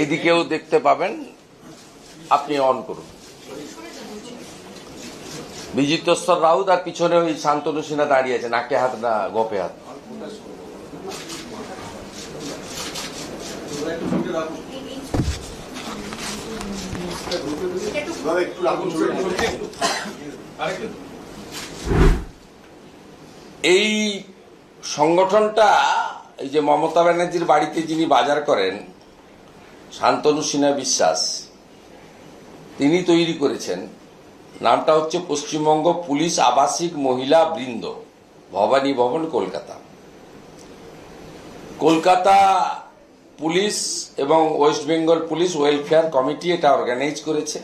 এইদিকেও দেখতে পাবেন, আপনি অন করুন। বিজিতস্বর রাউত আর পিছনে ওই শান্তনু সিনহা দাঁড়িয়ে আছে, নাকে হাত না গোপে হাত। এই সংগঠনটা এই যে মমতা ব্যানার্জির বাড়িতে যিনি বাজার করেন, শান্তনু সিনহা বিশ্বাস, তিনি তৈরি করেছেন। নামটা হচ্ছে পশ্চিমবঙ্গ পুলিশ আবাসিক মহিলা বৃন্দ, ভবানী ভবন, কলকাতা। কলকাতা পুলিশ এবং west Bengal police welfare committee এটা অর্গানাইজ করেছে।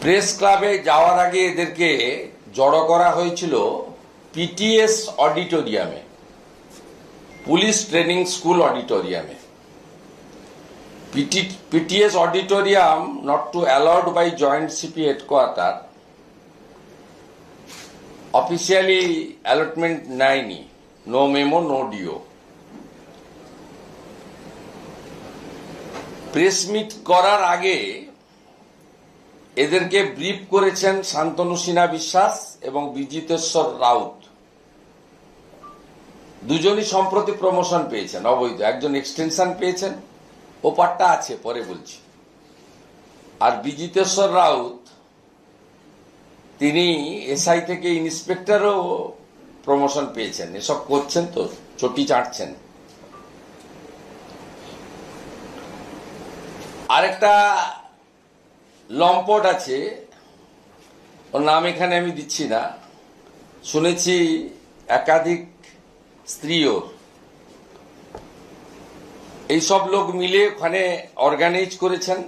প্রেস ক্লাবে যাওয়ার আগে এদেরকে জড়ো করা হয়েছিল পিটিএস অডিটোরিয়ামে পুলিশ ট্রেনিং স্কুল অডিটোরিয়ামে PTS auditorium not to allowed by joint CP headquarter officially allotment নেয়নি no memo no DO press meet করার আগে এদেরকে ব্রিফ করেছেন শান্তনু সিনহা বিশ্বাস এবং বিজিতেশ্বর রাউত। দুজনই সম্প্রতি প্রমোশন পেয়েছেন, অবৈধ। একজন এক্সটেনশন পেয়েছেন। ও পাটটা আছে, পরে বলছি। আর বিজিতেশ্বর রাউত, তিনি এসআই থেকে ইন্সপেক্টরও প্রমোশন পেয়েছেন। এসব করছেন তো, চটি চাটছেন। আরেকটা লম্পট আছে, ওর নাম এখানে আমি দিচ্ছি না। শুনেছি একাধিক স্ত্রী ওর এইসব লোক মিলে ওখানে অর্গানাইজ করেছেন।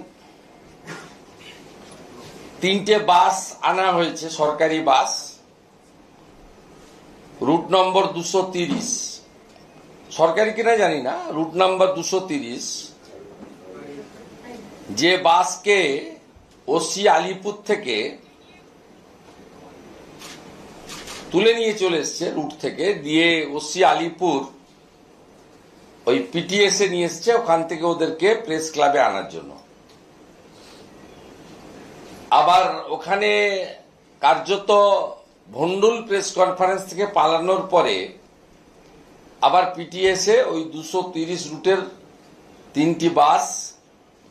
তিনটে বাস আনা হয়েছে, সরকারি বাস। রুট নম্বর দুশো তিরিশ। সরকারি কিনা জানি না, রুট নাম্বার দুশো তিরিশ। যে বাসকে ওসি আলিপুর থেকে তুলে নিয়ে চলে এসছে রুট থেকে, দিয়ে ওসি আলিপুর ওই পিটিএস এ নিয়ে এসছে, ওখান থেকে ওদেরকে প্রেস ক্লাবে আনার জন্য। আবার ওখানে কার্যত ভন্ডুল প্রেস কনফারেন্স থেকে পালানোর পরে আবার পিটিএস এ ওই দুশো তিরিশ রুটের তিনটি বাস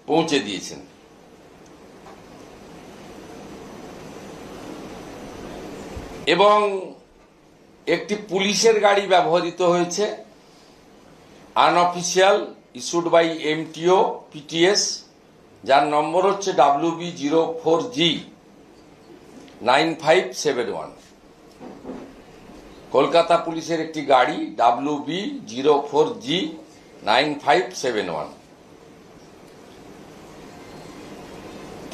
পৌঁছে দিয়েছেন। এবং একটি পুলিশের গাড়ি ব্যবহৃত হয়েছে unofficial issued by MTO PTS যার নম্বর হচ্ছে W B zero four G nine five seven one Kolkata পুলিশের একটি গাড়ি W B zero four G nine five seven one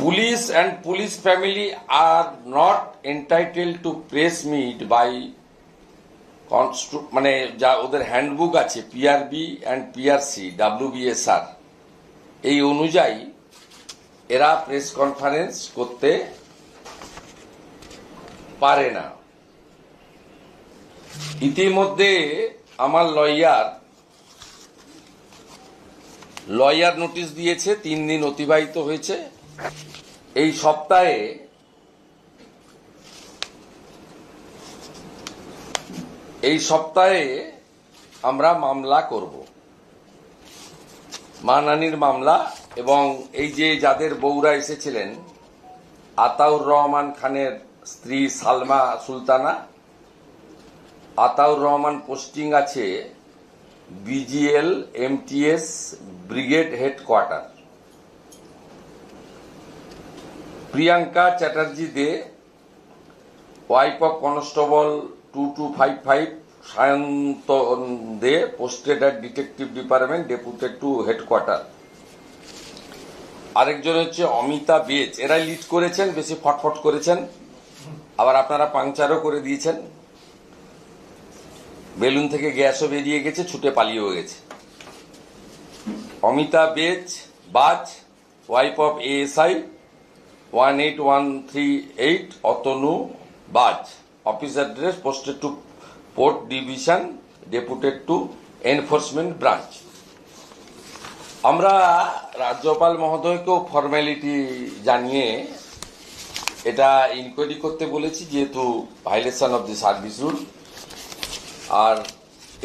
police and police family are not entitled to press meet by মানে যা ওদের handbook আছে PRB and PRC ডাব্লিউবিএসআর এই অনুযায়ী এরা প্রেস কনফারেন্স করতে পারে না। ইতিমধ্যে আমার লয়ার লয়ার নোটিশ দিয়েছে, তিন দিন অতিবাহিত হয়েছে। এই সপ্তাহে এই সপ্তাহে আমরা মামলা করব। মানানির মামলা এবং এই যে যাদের বউরা এসেছিলেন, আতাউর রহমান খানের স্ত্রী সালমা সুলতানা, আতাউর রহমান পোস্টিং আছে BGL MTS brigade headquarter. Priyanka Chatterjee De wife of constable two two five five Sayanta De posted at detective department, deputed to headquarter. আরেকজন হচ্ছে অমিতা বেজ, এরাই লিড করেছেন, বেশি ফটফট করেছেন, আবার আপনারা পাংচারও করে দিয়েছেন। বেলুন থেকে গ্যাসও বেরিয়ে গেছে, ছুটে পালিয়েও গেছে। Amita Bej, Baj wife of ASI one eight one three eight Atanu Baj office address posted to port division deputed to enforcement branch আমরা রাজ্যপাল মহোদয়কেও ফর্মালিটি জানিয়ে এটা ইনকোয়ারি করতে বলেছি, যেহেতু violation of the service rule আর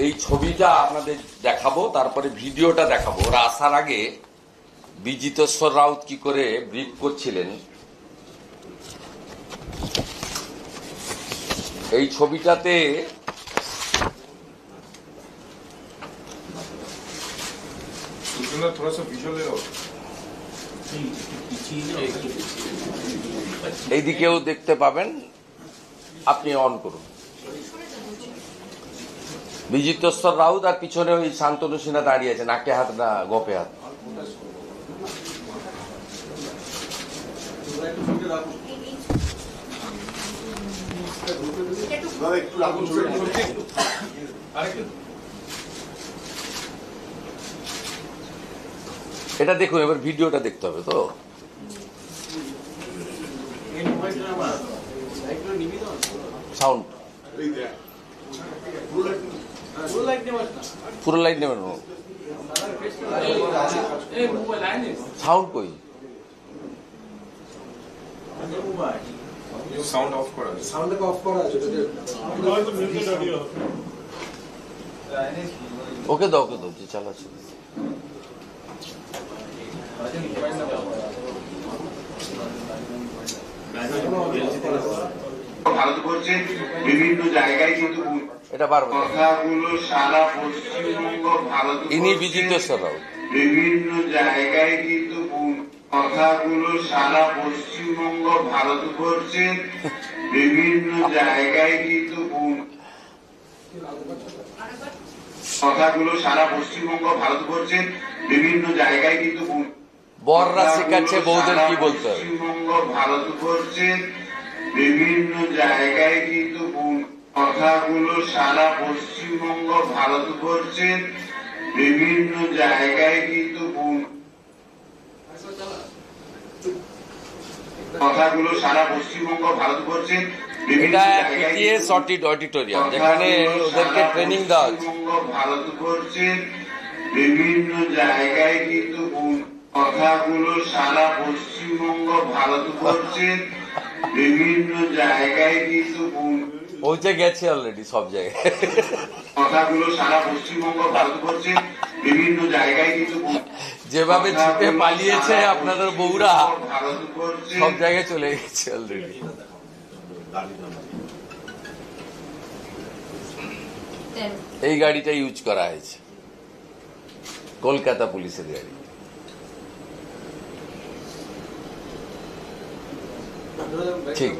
এই ছবিটা আপনাদের দেখাবো, তারপরে ভিডিওটা দেখাবো। ওরা আসার আগে বিজিতেশ্বর রাউত কি করে ব্রিফ করছিলেন এই ছবিটাতে এইদিকেও দেখতে পাবেন। আপনি অন করুন। বিজিতস্বর রাউত আর পিছনে ওই শান্তনু সিনহা দাঁড়িয়ে আছে নাকে হাত না গপে হাত। এটা দেখুন এবার ভিডিওটা দেখতে হবে তো। সাউন্ড পুরো লাইট নেবেন সাউন্ড কই? সাউন্ড অফ করা আছে সাউন্ডটাকে অফ করা আছে ওটাকে ওকে দাও ওকে দাও যে চালাচ্ছে। ভারতবর্ষের বিভিন্ন জায়গায় কিন্তু এটা বারবার। কথাগুলো সারা পশ্চিমবঙ্গ ভারত ইনি বিজিতেশ্বর রাউত বিভিন্ন জায়গায় কিন্তু কথাগুলো সারা পশ্চিমবঙ্গ ভারতবর্ষের বিভিন্ন জায়গায় কিন্তু কথাগুলো সারা পশ্চিমবঙ্গ ভারতবর্ষের বিভিন্ন জায়গায় কিন্তু বররা শেখাচ্ছে বৌদের কি বলতে হবে। পশ্চিমবঙ্গ ভারতবর্ষের বিভিন্ন জায়গায় কিন্তু কথাগুলো সারা পশ্চিমবঙ্গ ভারতবর্ষের বিভিন্ন জায়গায় কিন্তু কথাগুলো সারা পশ্চিমবঙ্গ ভারতবর্ষের বিভিন্ন এটা জায়গায় পিটিএস অডিটোরিয়াম যেখানে ওদেরকে ট্রেনিং দেওয়া হচ্ছে ভারতবর্ষের বিভিন্ন জায়গায় কিন্তু কথাগুলো সারা পশ্চিমবঙ্গ ভারতবর্ষের বিভিন্ন জায়গায় কিন্তু পৌঁছে গেছে অলরেডি সব জায়গায়। কথাগুলো সারা পশ্চিমবঙ্গ ভারতবর্ষের বিভিন্ন জায়গায় কিন্তু যেভাবে ছুটে পালিয়েছে আপনাদের বউরা সব জায়গায় চলে গেছে অলরেডি এই গাড়িটা ইউজ করা হয়েছে। কলকাতা পুলিশের গাড়ি। ঠিক।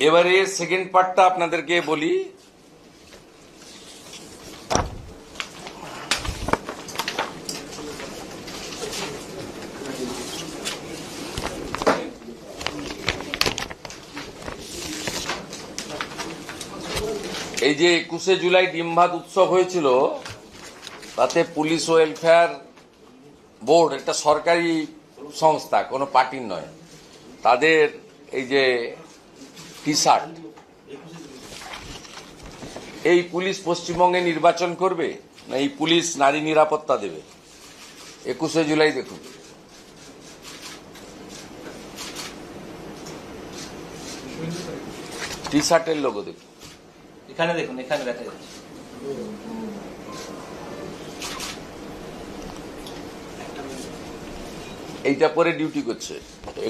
এবারে সেকেন্ড পার্টটা আপনাদেরকে বলি। এই যে একুশে জুলাই ডিমভাত উৎসব হয়েছিল, তাতে পুলিশ ওয়েলফেয়ার বোর্ড, একটা সরকারি সংস্থা, কোনো পার্টির নয়, তাদের এই যে টি শার্ট এই পুলিশ পশ্চিমবঙ্গে নির্বাচন করবে না এই পুলিশ নারী নিরাপত্তা দেবে? একুশে জুলাই দেখুন। টি শার্টের লোগো দেখুন। এখানে দেখুন, এখানে দেখা যাচ্ছে। এইটা পরে ডিউটি করছে,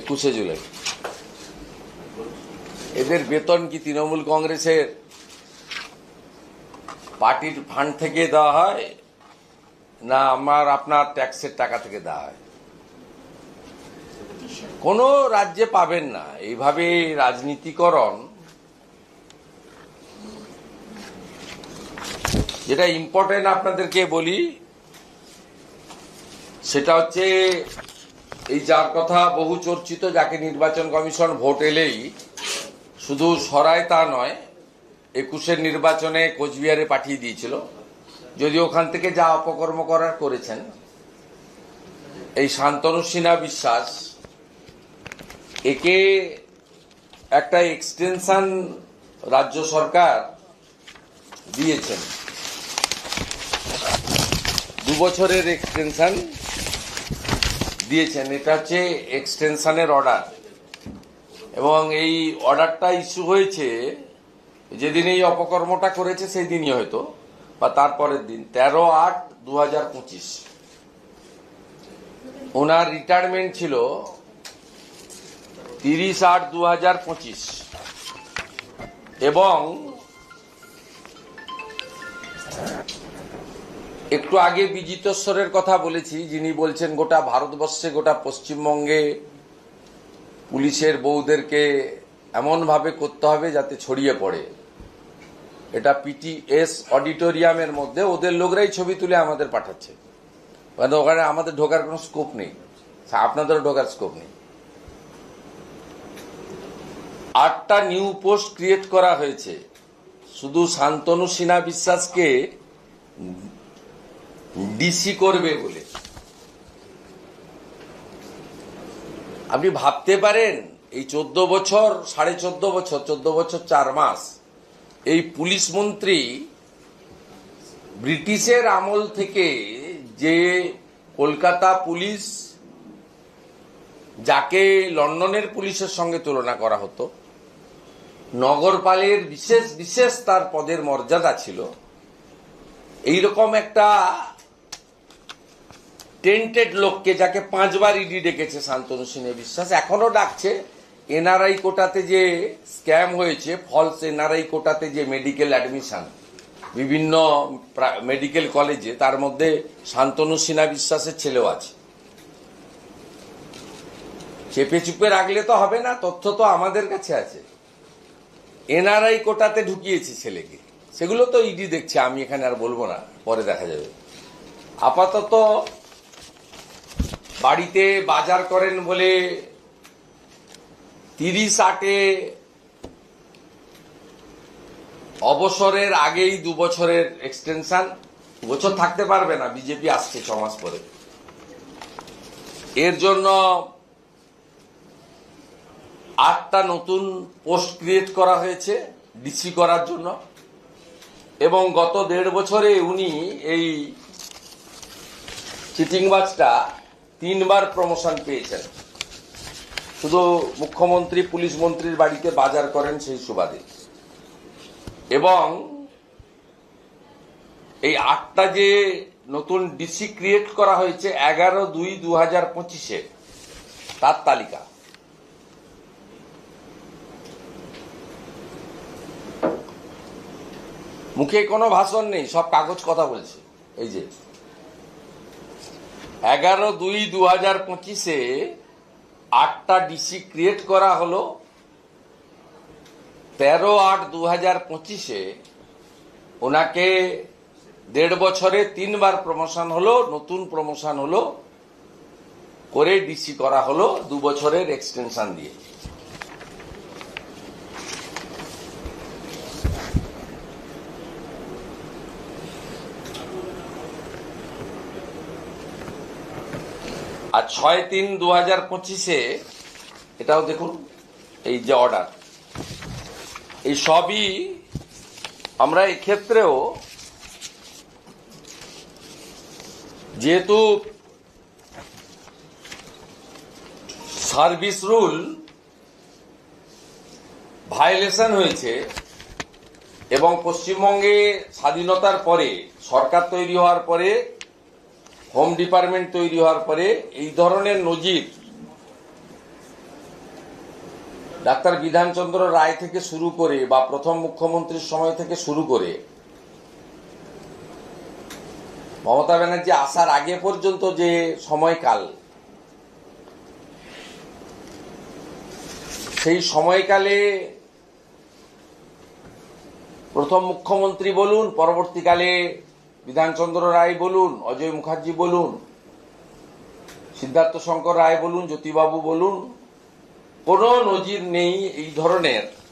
একুশে জুলাই। এদের বেতন কি তৃণমূল কংগ্রেসের? পার্টির ফান্ড থেকে দেওয়া হয়, না আমার, আপনার ট্যাক্সের টাকা থেকে দেওয়া হয়? কোনো রাজ্যে পাবেন না। এইভাবে রাজনীতিকরণ যেটা ইম্পর্টেন্ট আপনাদেরকে বলি, সেটা হচ্ছে এই যার কথা বহু চর্চিত, যাকে নির্বাচন কমিশন ভোট এলেই শুধু সরায় তা নয়, একুশের নির্বাচনে কোচবিহারে পাঠিয়ে দিয়েছিল। যদি ওখান থেকে যা অপকর্ম করার করেছেন, এই শান্তনু সিনহা বিশ্বাস, একে একটা এক্সটেনশন রাজ্য সরকার দিয়েছেন। দু বছরের এক্সটেনশন দিয়েছেন। এটা হচ্ছে এক্সটেনশনের অর্ডার এবং এই অর্ডারটা ইস্যু হয়েছে, যেদিন এই অপকর্মটা করেছে সেই দিনই হয়তো, বা তারপরের দিন, তেরো আট দু হাজার পঁচিশ। ওনার রিটায়ারমেন্ট ছিল তিরিশ আট দু হাজার পঁচিশ। এবং একটু আগে বিজিতেশ্বরের কথা বলেছি, যিনি বলছেন গোটা ভারতবর্ষে, গোটা পশ্চিমবঙ্গে পুলিশের বউদেরকে এমনভাবে করতে হবে যাতে ছড়িয়ে পড়ে। এটা পিটিএস অডিটোরিয়ামের মধ্যে ওদের লোকরাই ছবি তুলে আমাদের পাঠাচ্ছে। মানে ওখানে আমাদের ঢোকার কোনো স্কোপ নেই। আপনাদেরও ঢোকার স্কোপ নেই। আটটা নিউ পোস্ট ক্রিয়েট করা হয়েছে। শুধু শান্তনু সিনহা বিশ্বাসকে ডিসি করবে বলে। আপনি ভাবতে পারেন, এই চোদ্দ বছর, সাড়ে চোদ্দ বছর চোদ্দ বছর চার মাস, এই পুলিশ মন্ত্রী ব্রিটিশের আমল থেকে যে কলকাতা পুলিশ, যাকে লন্ডনের পুলিশের সঙ্গে তুলনা করা হতো, নগরপালের বিশেষ বিশেষ তার পদের মর্যাদা ছিল, এইরকম একটা টেন্টেড লোককে যাকে পাঁচবার ইডি ডেকেছে শান্তনু সিংহে বিশ্বাস, এখনও ডাকছে, এনআরআই কোটাতে যে স্ক্যাম হয়েছে ফলস এনআরআই কোটাতে যে মেডিকেল অ্যাডমিশন বিভিন্ন মেডিকেল কলেজে তার মধ্যে শান্তনু সিনহা বিশ্বাসের ছেলেও আছে। চেপে চুপে রাখলে তো হবে না, তথ্য তো আমাদের কাছে আছে। এনআরআই কোটাতে ঢুকিয়েছে ছেলেকে, সেগুলো তো ইডি দেখছে, আমি এখানে আর বলব না, পরে দেখা যাবে। আপাতত বাড়িতে বাজার করেন বলে তিরিশ আটে অবসরের আগেই দু বছরের এক্সটেনশন বছর থাকতে পারবে না বিজেপি আসছে ছ মাস পরে। এর জন্য আটটা নতুন পোস্ট ক্রিয়েট করা হয়েছে ডিসি করার জন্য। এবং গত দেড় বছরে উনি এই চিটিংবাজটা তিনবার প্রমোশন পেয়েছেন। শুধু মুখ্যমন্ত্রী, পুলিশ মন্ত্রীর বাড়িতে বাজার করেন সেই সুবাদে। এবং এই আটটা যে নতুন ডিসি ক্রিয়েট করা হয়েছে, এগারো দুই দু হাজার পঁচিশে, তার তালিকা। মুখে কোনো ভাষণ নেই, সব কাগজ কথা বলছে, এই যে। এগারো দুই দু হাজার পঁচিশে আটটা ডিসি ক্রিয়েট করা হলো। তেরো আট দু হাজার পঁচিশে ওনাকে দেড় বছরে তিনবার প্রমোশন হলো, নতুন প্রমোশন হলো, করে ডিসি করা হলো, দু বছরের এক্সটেনশন দিয়ে। আর ছয় তিন দু হাজার পঁচিশে এটাও দেখুন, এই যে অর্ডার এই সবই আমরা এক্ষেত্রেও যেহেতু সার্ভিস রুল ভায়োলেশন হয়েছে এবং পশ্চিমবঙ্গে স্বাধীনতার পরে সরকার তৈরি হওয়ার পরে হোম ডিপার্টমেন্ট তৈরি হওয়ার পরে এই ধরনের নজির ডাক্তার বিধানচন্দ্র রায় থেকে শুরু করে বা প্রথম মুখ্যমন্ত্রীর সময় থেকে শুরু করে, মমতা ব্যানার্জি আসার আগে পর্যন্ত যে সময়কাল, সেই সময়কালে প্রথম মুখ্যমন্ত্রী বলুন, পরবর্তীকালে বিধানচন্দ্র রায় বলুন, অজয় মুখার্জি বলুন, সিদ্ধার্থ শঙ্কর রায় বলুন, জ্যোতিবাবু বলুন, কোনো নজির নেই এই ধরনের।